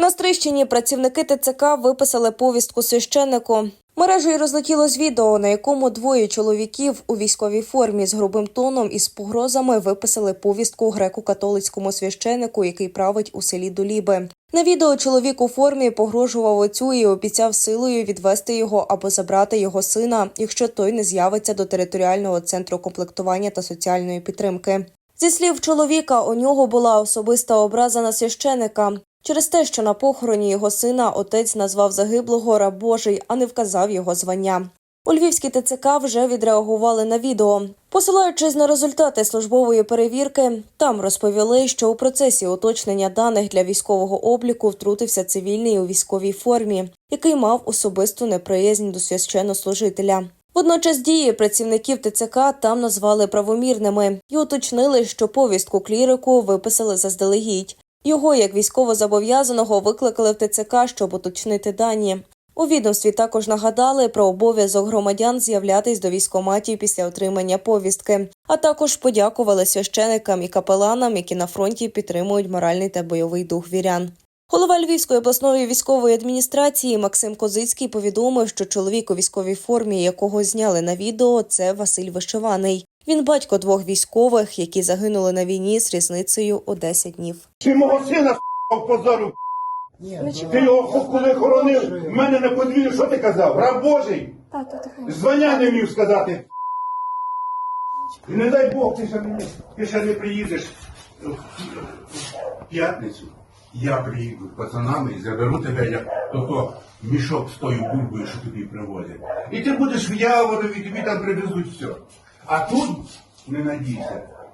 На Стрищині працівники ТЦК виписали повістку священнику. Мережею розлетілось відео, на якому двоє чоловіків у військовій формі з грубим тоном і з погрозами виписали повістку греко-католицькому священнику, який править у селі Доліби. На відео чоловік у формі погрожував отцю і обіцяв силою відвести його або забрати його сина, якщо той не з'явиться до територіального центру комплектування та соціальної підтримки. Зі слів чоловіка, у нього була особиста образа на священика. Через те, що на похороні його сина отець назвав загиблого раб Божий, а не вказав його звання. У Львівській ТЦК вже відреагували на відео. Посилаючись на результати службової перевірки, там розповіли, що у процесі уточнення даних для військового обліку втрутився цивільний у військовій формі, який мав особисту неприязнь до священнослужителя. Водночас дії працівників ТЦК там назвали правомірними і уточнили, що повістку клірику виписали заздалегідь. Його як військовозобов'язаного викликали в ТЦК, щоб уточнити дані. У відомстві також нагадали про обов'язок громадян з'являтись до військоматів після отримання повістки, а також подякували священикам і капеланам, які на фронті підтримують моральний та бойовий дух вірян. Голова Львівської обласної військової адміністрації Максим Козицький повідомив, що чоловік у військовій формі, якого зняли на відео, це Василь Вишиваний. Він батько двох військових, які загинули на війні з різницею у 10 днів. Ти мого сина в позору. Ти його коли хоронив, в мене на подвір'ю, що ти казав? Раб Божий? Звання не вмів сказати. І не дай Бог, ти ще, не- ти ще не приїдеш в п'ятницю. Я приїду пацанами і заберу тебе, як того мішок з тою бульбою, що тобі привозять. І ти будеш в Яворові, тобі там привезуть все. А тут, не надійся,